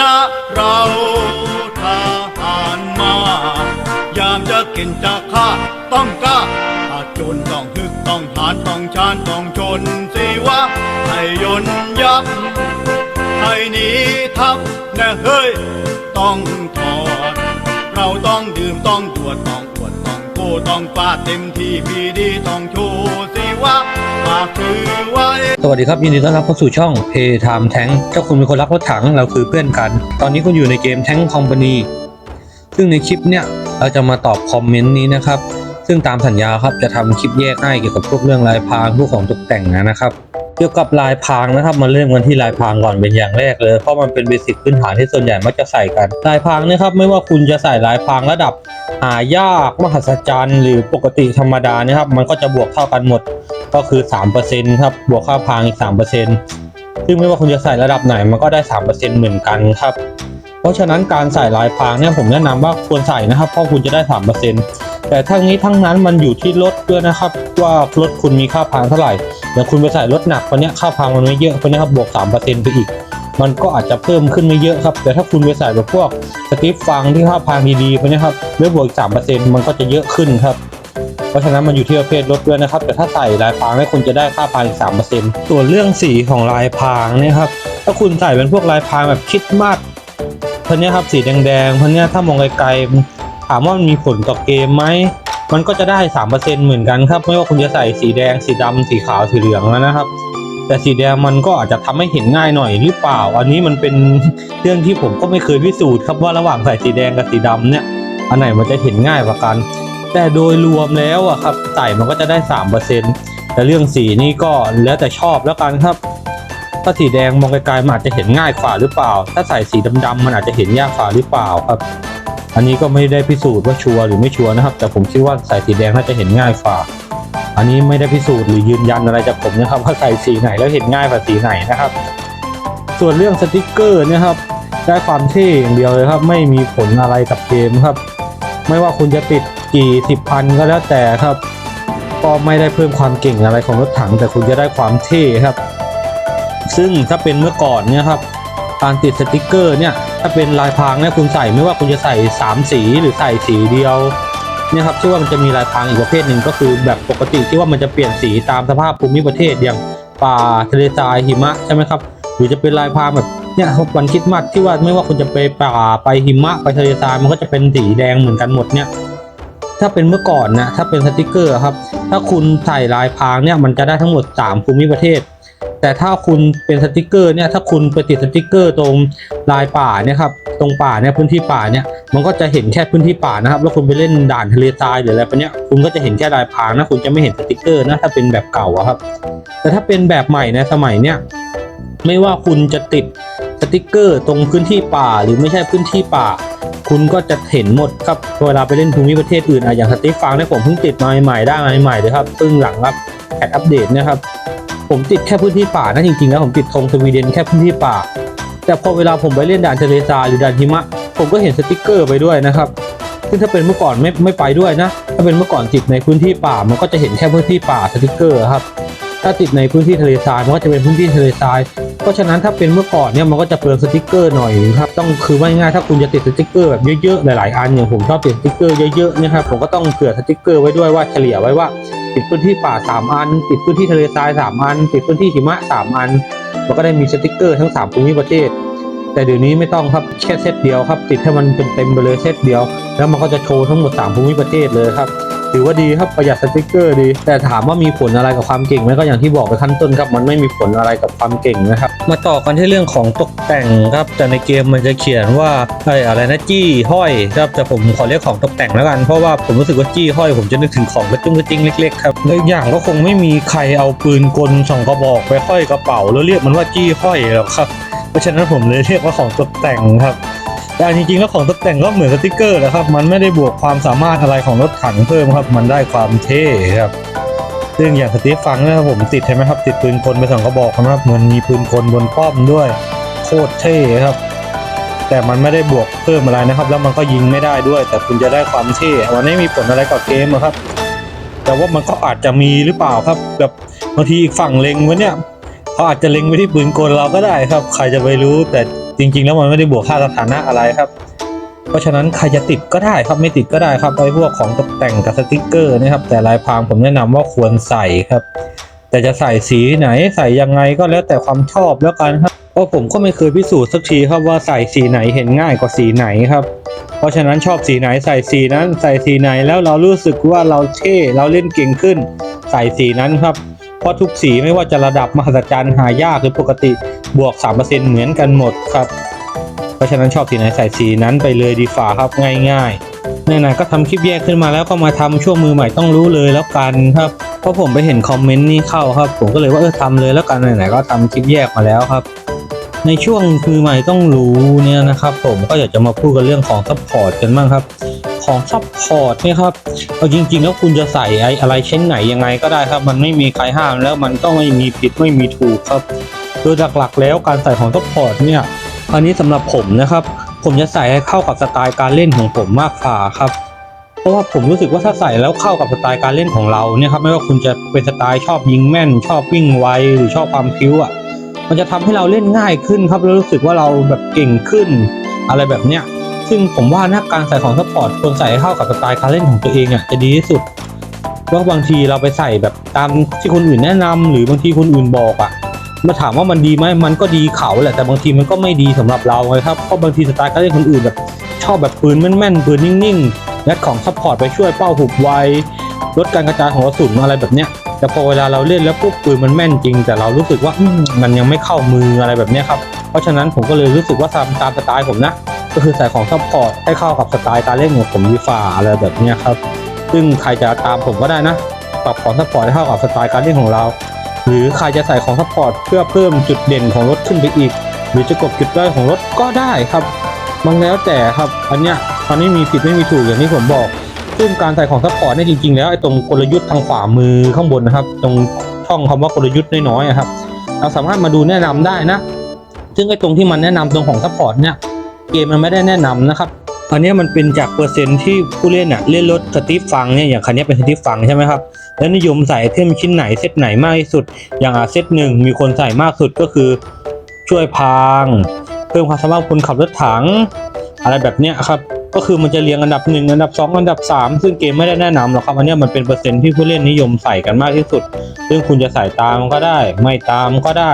ณะเราทหารมา ยามจะกินจะฆ่าต้องกล้าถ้าจนต้องฮึกต้องหานต้องชานต้องชนสิวะให้ยนยับให้หนีทับนะเฮ้ย ต้องถอด เราต้องดื่มต้องตรวจต้องอวดต้องโกต้องปาดเต็มที่พีดีต้องโช สวัสดีครับยินดีต้อนรับเข้าสู่ช่อง Pay Time Tank ถ้าคุณเป็นคนรักรถถังเราคือเพื่อนกัน ตอนนี้คุณอยู่ในเกม Tank Company ซึ่งในคลิปเนี่ยเราจะมาตอบคอมเมนต์นี้นะครับ ซึ่งตามสัญญาครับจะทำคลิปแยกให้เกี่ยวกับพวกเรื่องลายพรางพวกของตกแต่งนะครับเกี่ยวกับลายพรางนะครับมาเริ่มกันที่ลายพรางก่อนเป็นอย่างแรกเลย เพราะมันเป็นเบสิกพื้นฐานที่ส่วนใหญ่มักจะใส่กันลายพรางนะครับไม่ว่าคุณจะใส่ลายพรางระดับ หายากมหัศจรรย์ หรือปกติธรรมดานะครับ มันก็จะบวกเท่ากันหมด ก็คือ 3%ครับบวกค่าพางอีก 3%ซึ่งไม่ว่าคุณจะใส่ระดับไหนมันก็ได้ 3%เหมือนกันครับ เพราะฉะนั้นการใส่ลายพางเนี่ยผมแนะนำว่าควรใส่นะครับเพราะคุณจะได้ 3%แต่ทั้งนี้ทั้งนั้นมันอยู่ที่รถด้วยนะครับ ว่ารถคุณมีค่าพางเท่าไหร่อย่างคุณไปใส่รถหนักคนนี้ค่าพางมันไม่เยอะคนนี้ครับบวก 3%ไปอีกมันก็อาจจะเพิ่มขึ้นไม่เยอะครับ แต่ถ้าคุณไปใส่แบบพวกสติฟฟังที่ค่าพางดีๆคนนี้ครับเลือบวกอีก3%มันก็จะเยอะขึ้นครับ เพราะฉะนั้นมันอยู่ที่ประเภทรถด้วยนะครับ แต่ถ้าใส่ลายพรางเนี่ยคุณจะได้ค่าพางอีกสามเปอร์เซ็นต์ส่วนเรื่องสีของลายพรางเนี่ยครับถ้าคุณใส่เป็นพวกลายพรางแบบคิดมากพันนี้ครับสีแดงๆพันนี้ถ้ามองไกลๆถามว่ามันมีผลต่อเกมไหมมันก็จะได้สามเปอร์เซ็นต์เหมือนกันครับ ไม่ว่าคุณจะใส่สีแดงสีดำสีขาวสีเหลืองแล้วนะครับ แต่สีแดงมันก็อาจจะทำให้เห็นง่ายหน่อยหรือเปล่า อันนี้มันเป็นเรื่องที่ผมก็ไม่เคยพิสูจน์ครับว่าระหว่างใส่สีแดงกับสีดำเนี่ยอันไหนมันจะเห็นง่ายกว่ากัน แต่โดยรวมแล้วอะครับใส่มันก็จะได้สามเปอร์เซ็นต์แต่เรื่องสีนี่ก็แล้วแต่ชอบแล้วกันครับ ถ้าสีแดงมองไกลๆมันอาจจะเห็นง่ายกว่าหรือเปล่า ถ้าใส่สีดำๆมันอาจจะเห็นยากกว่าหรือเปล่าครับ อันนี้ก็ไม่ได้พิสูจน์ว่าชัวร์หรือไม่ชัวร์นะครับ แต่ผมคิดว่าใส่สีแดงน่าจะเห็นง่ายกว่า อันนี้ไม่ได้พิสูจน์หรือยืนยันอะไรจากผมนะครับว่าใส่สีไหนแล้วเห็นง่ายกว่าสีไหนนะครับ ส่วนเรื่องสติกเกอร์เนะครับได้ความเท่อย่างเดียวเลยครับ ไม่มีผลอะไรกับเกมครับ ไม่ว่าคุณจะติดกี่สิบพันก็แล้วแต่ครับ ก็ไม่ได้เพิ่มความเก่งอะไรของรถถัง แต่คุณจะได้ความเท่ครับ ซึ่งถ้าเป็นเมื่อก่อนเนี่ยครับการติดสติกเกอร์เนี่ยถ้าเป็นลายพรางเนี่ยคุณใส่ไม่ว่าคุณจะใส่สามสีหรือใส่สีเดียวเนี่ยครับที่ว่ามันจะมีลายพรางอีกประเภทหนึ่งก็คือแบบปกติที่ว่ามันจะเปลี่ยนสีตามสภาพภูมิประเทศอย่างป่าทะเลทรายหิมะใช่ไหมครับหรือจะเป็นลายพรางแบบ เนี่ยวันคริดมัดที่ว่าไม่ว่าคุณจะไปป่าไปหิมะไปทะเลทรายมันก็จะเป็นสีแดงเหมือนกันหมดเนี่ย ถ้าเป็นเมื่อก่อนนะถ้าเป็นสติกเกอร์ครับ ถ้าคุณใส่ลายพรางเนี่ยมันจะได้ทั้งหมด 3 ภูมิประเทศ แต่ถ้าคุณเป็นสติกเกอร์เนี่ยถ้าคุณไปติดสติกเกอร์ตรงลายป่าเนี่ยครับตรงป่าเนี่ยพื้นที่ป่าเนี่ยมันก็จะเห็นแค่พื้นที่ป่านะครับ แล้วคุณไปเล่นด่านทะเลทรายหรืออะไรพวกเนี้ยคุณก็จะเห็นแค่ลายพรางนะคุณจะไม่เห็นสติกเกอร์นะถ้าเป็นแบบเก่าครับ แต่ถ้าเป็นแบบใหม่ในสมัยเนี้ยไม่ว่าคุณจะติด ติกเกอร์ตรงพื้นที่ป่าหรือไม่ใช่พื้นที่ป่า คุณก็จะเห็นหมดครับเวลาไปเล่นภูมิประเทศอื่นอะอย่างสติฟฟังเนี่ยผมเพิ่งติดมาใหม่ๆได้มาใหม่ๆเลยครับซึ่งหลังรับแพทอัปเดตนะครับผมติดแค่พื้นที่ป่านะจริงๆแล้วผมติดธงสวีเดนแค่พื้นที่ป่า แต่พอเวลาผมไปเล่นด่านทะเลทรายหรือด่านหิมะ ผมก็เห็นสติกเกอร์ไปด้วยนะครับซึ่งถ้าเป็นเมื่อก่อนไม่ไม่ไปด้วยนะ ถ้าเป็นเมื่อก่อนติดในพื้นที่ป่ามันก็จะเห็นแค่พื้นที่ป่าสติกเกอร์ครับถ้าติดในพื้นที่ทะเลทรายมันก็จะเป็นพื้นที่ทะเลทราย เพราะฉะนั้นถ้าเป็นเมื่อก่อนเนี่ยมันก็จะเปลืองสติกเกอร์หน่อยครับต้องคือว่าง่ายถ้าคุณจะติดสติกเกอร์แบบเยอะๆหลายๆอันอย่างผมชอบติดสติกเกอร์เยอะๆนะครับผมก็ต้องเผื่อสติกเกอร์ไว้ด้วยว่าเฉลี่ยไว้ว่า ติดพื้นที่ป่า 3 อัน ติดพื้นที่ทะเลทราย 3 อัน ติดพื้นที่หิมะ 3 อันมันก็ได้มีสติกเกอร์ทั้ง3ภูมิประเทศ แต่เดี๋ยวนี้ไม่ต้องครับแค่เซตเดียวครับ ติดให้มันเต็มๆไปเลยเซตเดียว แล้วมันก็จะโชว์ทั้งหมด 3 ภูมิประเทศเลยครับ ถือว่าดีครับประหยัดสติกเกอร์ดี แต่ถามว่ามีผลอะไรกับความเก่งไหมก็อย่างที่บอกไปขั้นต้นครับ มันไม่มีผลอะไรกับความเก่งนะครับ มาต่อกันที่เรื่องของตกแต่งครับแต่ในเกมมันจะเขียนว่าไอ้อะไรนะจี้ห้อยครับแต่ผมขอเรียกของตกแต่งแล้วกันเพราะว่าผมรู้สึกว่าจี้ห้อยผมจะนึกถึงของกระจุ้งกระจิ้งเล็กๆครับและอีกอย่างก็คงไม่มีใครเอาปืนกลสองกระบอกไปห้อยกระเป๋า แล้วเรียกมันว่าจี้ห้อยหรอกครับเพราะฉะนั้นผมเลยเรียกว่าของตกแต่งครับ แต่จริงๆแล้วของตกแต่งก็เหมือนสติกเกอร์นะครับ มันไม่ได้บวกความสามารถอะไรของรถถังเพิ่มครับ มันได้ความเท่ครับ ซึ่งอย่างสตีฟฟังนะครับผมติดใช่ไหมครับ ติดปืนกลไปสองกระบอกนะครับเหมือนมีปืนกลบนป้อมด้วย โคตรเท่ครับ แต่มันไม่ได้บวกเพิ่มอะไรนะครับ แล้วมันก็ยิงไม่ได้ด้วย แต่คุณจะได้ความเท่มันไม่มีผลอะไรกับเกมครับ แต่ว่ามันก็อาจจะมีหรือเปล่าครับ แบบบางทีอีกฝั่งเล็งไว้เนี่ยเขาอาจจะเล็งไปที่ปืนกลเราก็ได้ครับ ใครจะไปรู้แต่ จริง ๆ แล้วมันไม่ได้บวกค่าสถานะอะไรครับ เพราะฉะนั้นใครจะติดก็ได้ครับไม่ติดก็ได้ครับไอ้พวกของตกแต่งกับสติกเกอร์นะครับ แต่ลายพรางผมแนะนำว่าควรใส่ครับ แต่จะใส่สีไหนใส่ยังไงก็แล้วแต่ความชอบแล้วกันครับเพราะผมก็ไม่เคยพิสูจน์สักทีครับว่าใส่สีไหนเห็นง่ายกว่าสีไหนครับเพราะฉะนั้นชอบสีไหนใส่สีนั้น ใส่สีไหนแล้วเรารู้สึกว่าเราเท่เราเล่นเก่งขึ้น ใส่สีนั้นครับ เพราะทุกสีไม่ว่าจะระดับมหัศจรรย์หายากหรือปกติบวก 3%เหมือนกันหมดครับ เพราะฉะนั้นชอบสีไหนใส่สีนั้นไปเลยดีฝ่าครับง่ายๆไหนๆก็ทำคลิปแยกขึ้นมาแล้วก็มาทำช่วงมือใหม่ต้องรู้เลยแล้วกันครับเพราะผมไปเห็นคอมเมนต์นี้เข้าครับ ผมก็เลยว่าเออทำเลยแล้วกันไหนๆก็ทำคลิปแยกมาแล้วครับในช่วงมือใหม่ต้องรู้เนี่ยนะครับผมก็อยากจะมาพูดกันเรื่องของซัพพอร์ตกันบ้างครับ ของซัพพอร์ตเนี่ยครับเอาจริง ๆ แล้วคุณจะใส่ไอ้อะไรเช่นไหนยังไงก็ได้ครับ มันไม่มีใครห้ามแล้วมันก็ไม่มีผิดไม่มีถูกครับ โดยหลักๆแล้วการใส่ของซัพพอร์ตเนี่ยอันนี้สำหรับผมนะครับ ผมจะใส่ให้เข้ากับสไตล์การเล่นของผมมากกว่าครับเพราะว่าผมรู้สึกว่าถ้าใส่แล้วเข้ากับสไตล์การเล่นของเราเนี่ยครับไม่ว่าคุณจะเป็นสไตล์ชอบยิงแม่น ชอบวิ่งไวหรือชอบความพิ้วอะมันจะทำให้เราเล่นง่ายขึ้นครับแล้วรู้สึกว่าเราแบบเก่งขึ้น อะไรแบบเนี้ย ซึ่งผมว่านะการใส่ของซัพพอร์ตควรใส่เข้ากับสไตล์การเล่นของตัวเองอะจะดีที่สุดเพราะบางทีเราไปใส่แบบตามที่คนอื่นแนะนำหรือบางทีคนอื่นบอกอะมาถามว่ามันดีไหมมันก็ดีเขาแหละแต่บางทีมันก็ไม่ดีสำหรับเราไงครับเพราะบางทีสไตล์การเล่นคนอื่นแบบชอบแบบปืนแม่นๆปืนนิ่งๆยัดของซัพพอร์ตไปช่วยเป้าหุบไวลดการกระจายของกระสุนอะไรแบบเนี้ยแต่พอเวลาเราเล่นแล้วปุ๊บปืนมันแม่นจริง แต่เรารู้สึกว่ามมันยังไม่เข้ามืออะไรแบบเนี้ยครับ เพราะฉะนั้นผมก็เลยรู้สึกว่าตามตามสไตล์ผมนะ ก็คือใส่ของซัพพอร์ตให้เข้ากับสไตล์การเล่นของผมดีฝ่าอะไรแบบนี้ครับ ซึ่งใครจะตามผมก็ได้นะ ปรับของซัพพอร์ตให้เข้ากับสไตล์การเล่นของเรา หรือใครจะใส่ของซัพพอร์ตเพื่อเพิ่มจุดเด่นของรถขึ้นไปอีก หรือจะกบจุดด้อยของรถก็ได้ครับมันแล้วแต่ครับ อันเนี้ยมันไม่มีผิดไม่มีถูกอย่างที่ผมบอก ซึ่งการใส่ของซัพพอร์ตเนี่ยจริงๆ แล้วไอ้ตรงกลยุทธ์ทางขวามือข้างบนนะครับ ตรงช่องคำว่ากลยุทธ์น้อยๆครับ เราสามารถมาดูแนะนำได้นะ ซึ่งไอ้ตรงที่มันแนะนำตรงของซัพพอร์ตเนี่ย เกมมันไม่ได้แนะนำนะครับอันนี้มันเป็นจากเปอร์เซ็นต์ที่ผู้เล่นอะเล่นรถสตีฟฟังเนี่ยอย่างคันนี้เป็นสตีฟฟังใช่ไหมครับแล้วนิยมใส่เทมชิ้นไหนเซตไหนมากที่สุด อย่างอาเซตหนึ่งมีคนใส่มากสุดก็คือช่วยพาง เพิ่มความสามารถคนขับรถถัง อะไรแบบเนี้ยครับก็คือมันจะเรียงอันดับหนึ่งอันดับสองอันดับสามซึ่งเกมไม่ได้แนะนำหรอกครับอันนี้มันเป็นเปอร์เซ็นต์ที่ผู้เล่นนิยมใส่กันมากที่สุด ซึ่งคุณจะใส่ตามก็ได้ ไม่ตามก็ได้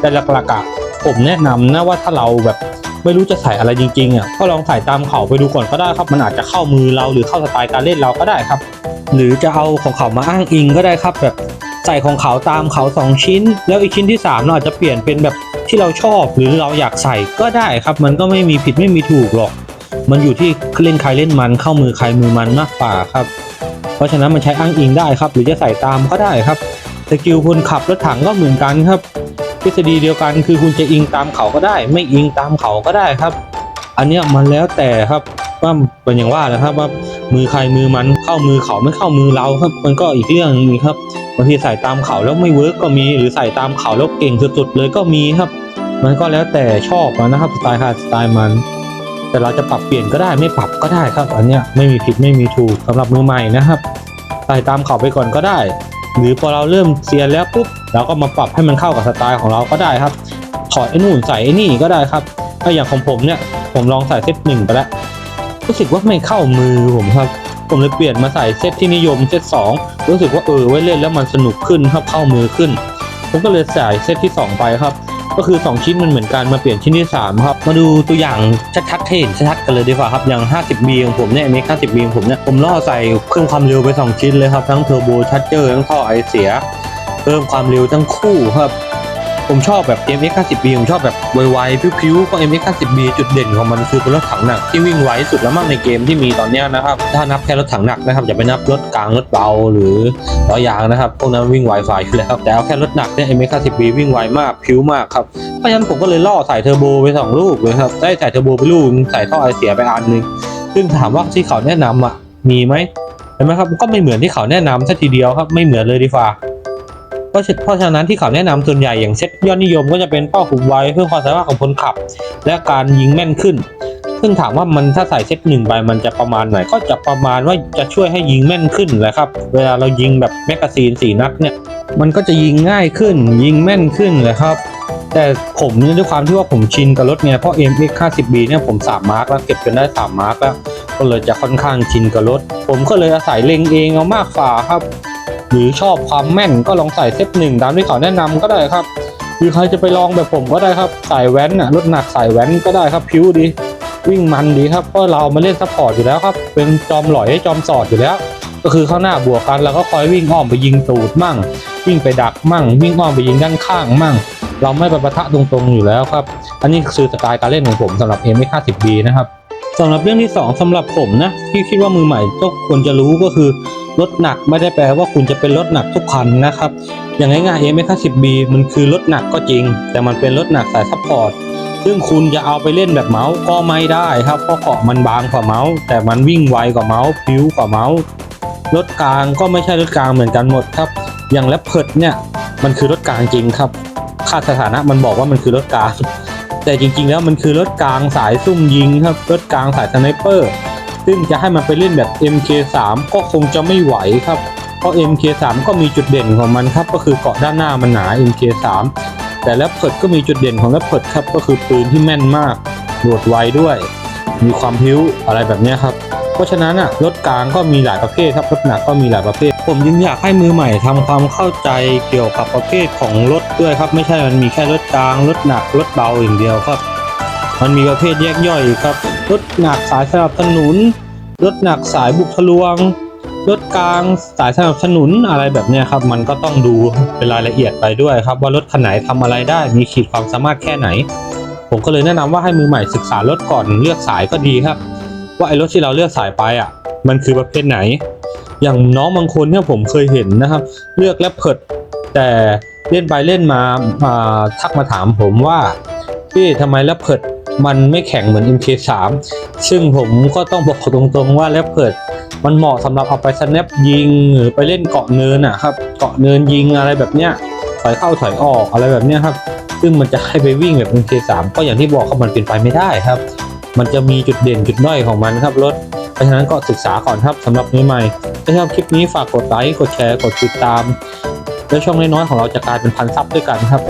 แต่หลักๆอะผมแนะนำนะว่าถ้าเราแบบ ไม่รู้จะใส่อะไรจริงๆอะก็ลองใส่ตามเขาไปดูก่อนก็ได้ครับ มันอาจจะเข้ามือเราหรือเข้าสไตล์การเล่นเราก็ได้ครับ หรือจะเอาของเขามาอ้างอิงก็ได้ครับ แบบใส่ของเขาตามเขาสองชิ้น แล้วอีกชิ้นที่สามเราอาจจะเปลี่ยนเป็นแบบที่เราชอบหรือเราอยากใส่ก็ได้ครับ มันก็ไม่มีผิดไม่มีถูกหรอก มันอยู่ที่เล่นใครเล่นมันเข้ามือใครมือมันมากกว่าครับ เพราะฉะนั้นมันใช้อ้างอิงได้ครับ หรือจะใส่ตามก็ได้ครับสกิลคนขับรถถังก็เหมือนกันครับ ทฤษฎีเดียวกันคือคุณจะอิงตามเขาก็ได้ ไม่อิงตามเขาก็ได้ครับ อันเนี้ยมันแล้วแต่ครับว่าเป็นอย่างว่านะครับว่ามือใครมือมันเข้ามือเขาไม่เข้ามือเราครับ มันก็อีกเรื่องนึงครับบางทีใส่ตามเขาแล้วไม่เวิร์กก็มี หรือใส่ตามเขาแล้วเก่งสุดๆเลยก็มีครับ มันก็แล้วแต่ชอบนะครับสไตล์ใครสไตล์มัน แต่เราจะปรับเปลี่ยนก็ได้ไม่ปรับก็ได้ครับ อันเนี้ยไม่มีผิดไม่มีถูกสำหรับมือใหม่นะครับใส่ตามเขาไปก่อนก็ได้ หรือพอเราเริ่มเซียนแล้วปุ๊บเราก็มาปรับให้มันเข้ากับสไตล์ของเราก็ได้ครับถอดไอ้นู่นใส่ไอ้นี่ก็ได้ครับถ้าอย่างของผมเนี่ยผมลองใส่เซตหนึ่งไปแล้วรู้สึกว่าไม่เข้ามือผมครับ ผมเลยเปลี่ยนมาใส่เซตที่นิยมเซตสองรู้สึกว่าเออไว้เล่นแล้วมันสนุกขึ้นครับเข้ามือขึ้น ผมก็เลยใส่เซตที่สองไปครับ ก็คือ 2 ชิ้นมันเหมือนกันมาเปลี่ยนชิ้นที่ 3 ครับ มาดูตัวอย่างชัดๆให้เห็นชัดๆกันเลยดีกว่าครับอย่าง 50B ของผมเนี่ยมี 50B ของผมเนี่ยผมล่อใส่เพิ่มความเร็วไป 2 ชิ้นเลยครับ ทั้งเทอร์โบชาร์เจอร์ทั้งท่อไอเสีย เพิ่มความเร็วทั้งคู่ครับ ผมชอบแบบ MX 50B ผมชอบแบบไวๆพิ้วๆก็ MX 50B จุดเด่นของมันคือเป็นรถถังหนักที่วิ่งไวสุดแล้วมากในเกมที่มีตอนเนี้ยนะครับ ถ้านับแค่รถถังหนักนะครับอย่าไปนับรถกลางรถเบาหรือล้อยางนะครับพวกนั้นวิ่งไวไฟอยู่แล้วแต่เอาแค่รถหนักเนี่ย MX 50B วิ่งไวมากพิ้วมากครับเพราะฉะนั้นผมก็เลยล่อใส่เทอร์โบไปสองลูกเลยครับได้ใส่เทอร์โบไปลูกใส่ท่อไอเสียไปอันหนึงซึ่งถามว่าที่เขาแนะนำอะมีไหมเห็นไหมครับก็ไม่เหมือนที่เขาแนะนำสัทีเดียวครับไม่เหมือนเลยดีฟ้า เพราะฉะนั้นที่เขาแนะนำส่วนใหญ่อย่างเซ็ตยอดนิยมก็จะเป็นเป้าหุบไวเพื่อความสามารถของคนขับ และการยิงแม่นขึ้น ซึ่งถามว่ามันถ้าใส่เซ็ตหนึ่งไปมันจะประมาณไหน ก็จะประมาณว่าจะช่วยให้ยิงแม่นขึ้นแหละครับ เวลาเรายิงแบบแมกกาซีนสี่นัดเนี่ย มันก็จะยิงง่ายขึ้น ยิงแม่นขึ้นเลยครับแต่ผมเนี่ยด้วยความที่ว่าผมชินกับรถไงเพราะ MX 50B เนี่ยผม3มาร์กแล้วเก็บจนได้3มาร์กแล้วก็เลยจะค่อนข้างชินกับรถ ผมก็เลยอาศัยเล็งเองเอามากฝ่าครับ หรือชอบความแม่นก็ลองใส่เซฟหนึ่งตามที่เขาแนะนำก็ได้ครับ หรือใครจะไปลองแบบผมก็ได้ครับใส่แว้นนะรถหนักใส่แว้นก็ได้ครับพิ้วดีวิ่งมันดีครับเพราะเรามาเล่นซัพพอร์ตอยู่แล้วครับ เป็นจอมหลอยให้จอมสอดอยู่แล้ว ก็คือข้างหน้าบวกกันแล้วก็คอยวิ่งอ้อมไปยิงตูดมั่ง วิ่งไปดักมั่ง วิ่งอ้อมไปยิงด้านข้างมั่ง เราไม่ไปประทะตรงๆอยู่แล้วครับ อันนี้คือสไตล์การเล่นของผมสำหรับ m 5 0 b นะครับสำหรับเรื่องที่ 2สำหรับผมนะที่คิดว่ามือใหม่ก็ควรจะรู้ก็คือ รถหนักไม่ได้แปลว่าคุณจะเป็นรถหนักทุกคันนะครับ อย่างง่ายๆ m 5 0 b มันคือรถหนักก็จริง แต่มันเป็นรถหนักสายซัพพอร์ตซึ่งคุณจะเอาไปเล่นแบบเมาส์ก็ไม่ได้ครับเพราะเกาะมันบางกว่าเมาส์แต่มันวิ่งไวกว่าเมาส์พิ้วกว่าเมาส์รถกลางก็ไม่ใช่รถกลางเหมือนกันหมดครับ อย่างแรปเพิร์ดเนี่ยมันคือรถกลางจริงครับ ค่าสถานะมันบอกว่ามันคือรถกลางแต่จริงๆ แล้วมันคือรถกลางสายซุ่มยิงครับรถกลางสายสไนเปอร์ ซึ่งจะให้มันไปเล่นแบบ MK3 ก็คงจะไม่ไหวครับ เพราะ MK3 ก็มีจุดเด่นของมันครับ ก็คือเกาะด้านหน้ามันหนา MK3 แต่แรปเพิดก็มีจุดเด่นของแรปเพิดครับ ก็คือปืนที่แม่นมากโดดไวด้วย มีความพิ้วอะไรแบบนี้ครับ เพราะฉะนั้นอะรถกลางก็มีหลายประเภทครับรถหนักก็มีหลายประเภท ผมยังอยากให้มือใหม่ทำความเข้าใจเกี่ยวกับประเภทของรถด้วยครับ ไม่ใช่มันมีแค่รถกลางรถหนักรถเบาอย่างเดียวครับ มันมีประเภทแยกย่อยครับ รถหนักสายสนับสนุน รถหนักสายบุกทะลวง รถกลางสายสนับสนุนอะไรแบบนี้ครับ มันก็ต้องดูเป็นรายละเอียดไปด้วยครับ ว่ารถคันไหนทำอะไรได้มีขีดความสามารถแค่ไหน ผมก็เลยแนะนำว่าให้มือใหม่ศึกษารถก่อนเลือกสายก็ดีครับ ว่าไอ้รถที่เราเลือกสายไปอะ มันคือประเภทไหน อย่างน้องบางคนเนี่ยผมเคยเห็นนะครับ เลือกแรปเพิดแต่เล่นไปเล่นมาทักมาถามผมว่าพี่ทำไมแรปเพิด มันไม่แข็งเหมือน MK3 ซึ่งผมก็ต้องบอกตรงๆว่าแรปเพิดมันเหมาะสำหรับเอาไปสแนปยิงหรือไปเล่นเกาะเนินอะครับ เกาะเนินยิงอะไรแบบเนี้ยถอยเข้าถอยออกอะไรแบบเนี้ยครับ ซึ่งมันจะให้ไปวิ่งแบบ MK3 ก็อย่างที่บอกครับมันเป็นไปไม่ได้ครับ มันจะมีจุดเด่นจุดด้อยของมันครับรถเพราะฉะนั้นก็ศึกษาก่อนครับสำหรับมือใหม่ถ้าชอบคลิปนี้ฝากกดไลค์กดแชร์กดติดตามแล้วช่องน้อยๆของเราจะกลายเป็นพันซับด้วยกันครับ